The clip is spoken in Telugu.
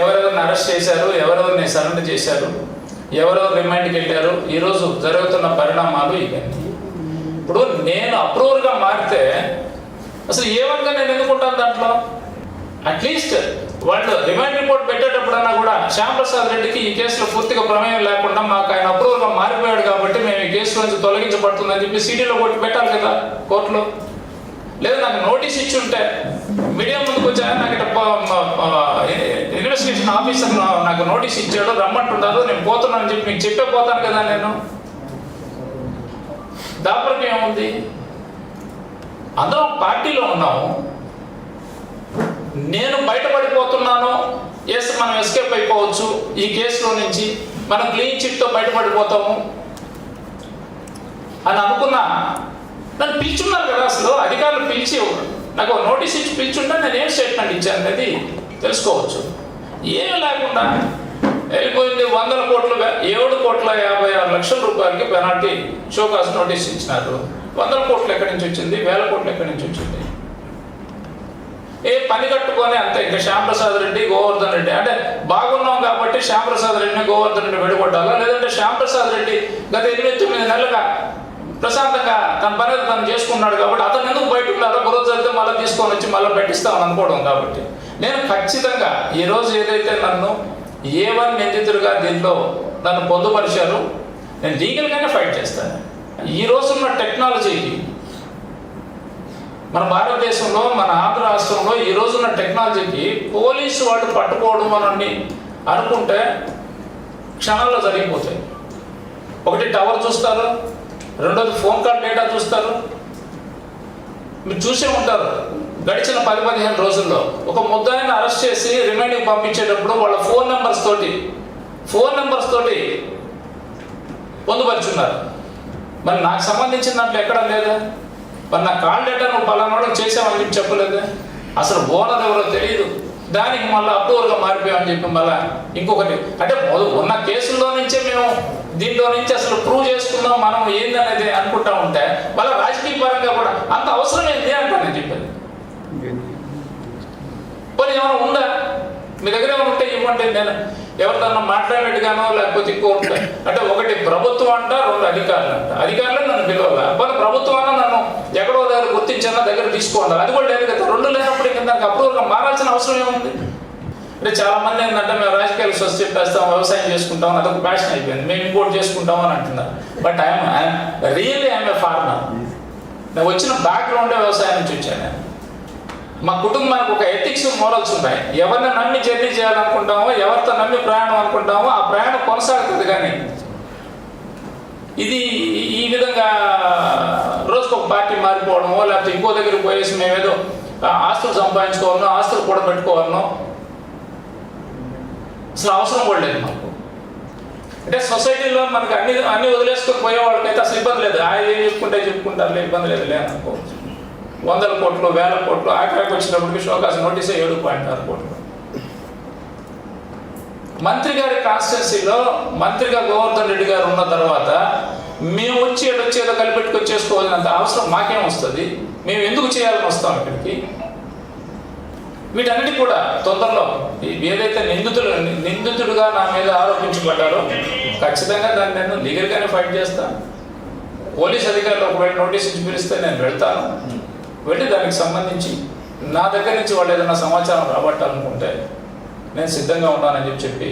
ఎవరెవరిని అరెస్ట్ చేశారు ఎవరెవరిని సరెండర్ చేశారు ఎవరెవరు రిమాండ్కి వెళ్ళారు ఈరోజు జరుగుతున్న పరిణామాలు ఇవన్నీ. ఇప్పుడు నేను అప్రూవర్గా మారితే అసలు ఏ ఏమనగా నేను ఎందుకుంటాను దాంట్లో? అట్లీస్ట్ వాళ్ళు రిమాండ్ రిపోర్ట్ పెట్టేటప్పుడన్నా కూడా శ్యామ్ ప్రసాద్ రెడ్డికి ఈ కేసులో పూర్తిగా ప్రమేయం లేకుండా మాకు ఆయన అప్రూవల్గా మారిపోయాడు కాబట్టి మేము ఈ కేసు నుంచి తొలగించబడుతుందని చెప్పి సిటీలో కొట్టి పెట్టాలి కదా కోర్టులో. లేదా నాకు నోటీస్ ఇచ్చి ఉంటే మీడియా ముందుకు వచ్చాయని నాకు ఇట్లా ప- ఆఫీసర్ నాకు నోటీస్ ఇచ్చాడు రమ్మంటున్నారు నేను పోతున్నాను చెప్పి మీకు చెప్పే పోతాను కదా నేను. దాపరికి ఏముంది? అందరం పార్టీలో ఉన్నాము. నేను బయటపడిపోతున్నాను. ఎస్ మనం ఎస్కేప్ అయిపోవచ్చు ఈ కేసులో నుంచి. మనం క్లీన్ చిట్తో బయటపడిపోతాము. అని అనుకున్నా. నన్ను పిలుచున్నారు కదా అసలు. అధికారులు పిలిచి నాకు నోటీస్ ఇచ్చి పిలుచుంటే నేను ఏం స్టేట్మెంట్ ఇచ్చాను అనేది తెలుసుకోవచ్చు. ఏం లేకుండా వెళ్ళిపోయింది వందల కోట్లు ఏడు కోట్ల యాభై ఆరు లక్షల రూపాయలకి పెనాల్టీ షోకాస్ నోటీస్ ఇచ్చినారు. వందల కోట్లు ఎక్కడి నుంచి వచ్చింది? వేల కోట్లు ఎక్కడి నుంచి వచ్చింది? ఏ పని కట్టుకొని అంతే ఇంకా శ్యాంప్రసాద్ రెడ్డి గోవర్ధన్ రెడ్డి. అంటే బాగున్నాం కాబట్టి శ్యాంప్రసాద్ రెడ్డిని గోవర్ధన్ రెడ్డి విడగొట్టాలా? లేదంటే శ్యాంప్రసాద్ రెడ్డి గత ఎనిమిది తొమ్మిది నెలలుగా ప్రశాంతంగా తన పని తను చేసుకున్నాడు కాబట్టి అతను ఎందుకు బయట ఉన్నారో బురద చదివితే మళ్ళీ తీసుకొని వచ్చి మళ్ళీ పెట్టిస్తామని అనుకోవడం కాబట్టి. నేను ఖచ్చితంగా ఈరోజు ఏదైతే నన్ను ఏ వన్ నిందితుడిగా దీనిలో నన్ను పొందుపరిచారు నేను లీగల్గానే ఫైట్ చేస్తాను. ఈ రోజున్న టెక్నాలజీకి మన భారతదేశంలో మన ఆంధ్ర రాష్ట్రంలో ఈ రోజున్న టెక్నాలజీకి పోలీసు వాళ్ళు పట్టుకోవడం అని అనుకుంటే క్షణాల్లో జరిగిపోతాయి. ఒకటి టవర్ చూస్తారు రెండోది ఫోన్ కాల్ డేటా చూస్తారు. మీరు చూసే ఉంటారు. గడిచిన పది పదిహేను రోజుల్లో ఒక ముద్దాయిని అరెస్ట్ చేసి రిమైండింగ్ పంపించేటప్పుడు వాళ్ళ ఫోన్ నెంబర్స్ తోటి ఫోన్ నెంబర్స్ తోటి పొందుపరుచున్నారు. మరి నాకు సంబంధించిన దాంట్లో ఎక్కడ లేదా? మరి నా కాల్ డేటా నువ్వు పలానాడు చేసామని చేసావని చెప్పి చెప్పలేదే? అసలు ఓనర్ ఎవరో తెలియదు దానికి మళ్ళీ అప్రూవల్గా మారిపోయామని చెప్పి మళ్ళీ ఇంకొకటి అంటే మొదలు ఉన్న కేసుల్లో నుంచే మేము దీంట్లో నుంచి అసలు ప్రూవ్ చేసుకుందాం మనం ఏందనేది అనుకుంటా ఉంటే మళ్ళీ రాజకీయ పరంగా కూడా అంత అవసరం ఏంటి అంటాను నేను చెప్పేది పోనీ ఏమైనా ఉందా మీ దగ్గర ఉంటే ఇవ్వండి నేను ఎవరితోనన్నా మాట్లాడినట్టుగానో లేకపోతే ఇంకో ఉంటే. అంటే ఒకటి ప్రభుత్వం అంట రెండు అధికారులు అంట. అధికారులు నన్ను పిలవాలి. మరి ప్రభుత్వాన నన్ను ఎక్కడో దగ్గర గుర్తించన్నా దగ్గర తీసుకోవాలి అది కూడా లేదు కదా. రెండు లేనప్పుడు ఇంకా దానికి అప్రూవల్గా మారాల్సిన అవసరం ఏముంది? అంటే చాలా మంది ఏంటంటే మేము రాజకీయాలు స్వస్తి చెప్పేస్తాం వ్యవసాయం చేసుకుంటాం అదొక ప్యాషన్ అయిపోయింది. మేము ఇంపోర్ట్ చేసుకుంటాం అని అంటున్నారు. But I'm really I'm a farmer నేను వచ్చిన బ్యాక్గ్రౌండే వ్యవసాయం నుంచి వచ్చాను నేను. మా కుటుంబానికి ఒక ఎథిక్స్ మోరల్స్ ఉన్నాయి ఎవరిని నమ్మి జర్నీ చేయాలనుకుంటామో ఎవరితో నమ్మి ప్రయాణం అనుకుంటామో ఆ ప్రయాణం కొనసాగుతుంది కానీ ఇది ఈ విధంగా రోజుకు ఒక పార్టీ మారిపోవడమో లేకపోతే ఇంకో దగ్గరికి పోయేసి మేమేదో ఆస్తులు సంపాదించుకోవాలనో ఆస్తులు కూడా పెట్టుకోవాలనో అసలు అవసరం కూడా లేదు మాకు. అంటే సొసైటీలో మనకి అన్ని అన్ని వదిలేసుకొని పోయే వాళ్ళకైతే అసలు ఇబ్బంది లేదు. ఆయన ఏం చెప్పుకుంటే చెప్పుకుంటారులే ఇబ్బంది లేదు లేదనుకోవచ్చు వందల కోట్లు వేల కోట్లు ఆఖరికి వచ్చినప్పటికి షోకాస్ నోటీసే ఏడు పాయింట్ ఆరు కోట్లు. మంత్రి గారి కాన్స్టిట్యున్సీలో మంత్రిగా గోవర్ధన్ రెడ్డి గారు ఉన్న తర్వాత మేము వచ్చి ఏడు వచ్చి ఏదో కలిపెట్టుకొని చేసుకోవాల్సినంత అవసరం మాకేం వస్తుంది? మేము ఎందుకు చేయాలని వస్తాం ఇక్కడికి? వీటన్నిటి కూడా తొందరలో. ఏదైతే నిందితులు నిందితుడుగా నా మీద ఆరోపించబడ్డారో ఖచ్చితంగా దాన్ని నేను లీగల్గానే ఫైట్ చేస్తాను పోలీస్ అధికారులు ఒకవేళ నోటీస్ ఇచ్చి పిలిస్తే నేను వెళ్తాను. వెళ్ళి దానికి సంబంధించి నా దగ్గర నుంచి వాళ్ళు ఏదైనా సమాచారం రాబట్టాలనుకుంటే నేను సిద్ధంగా ఉన్నానని చెప్పి చెప్పి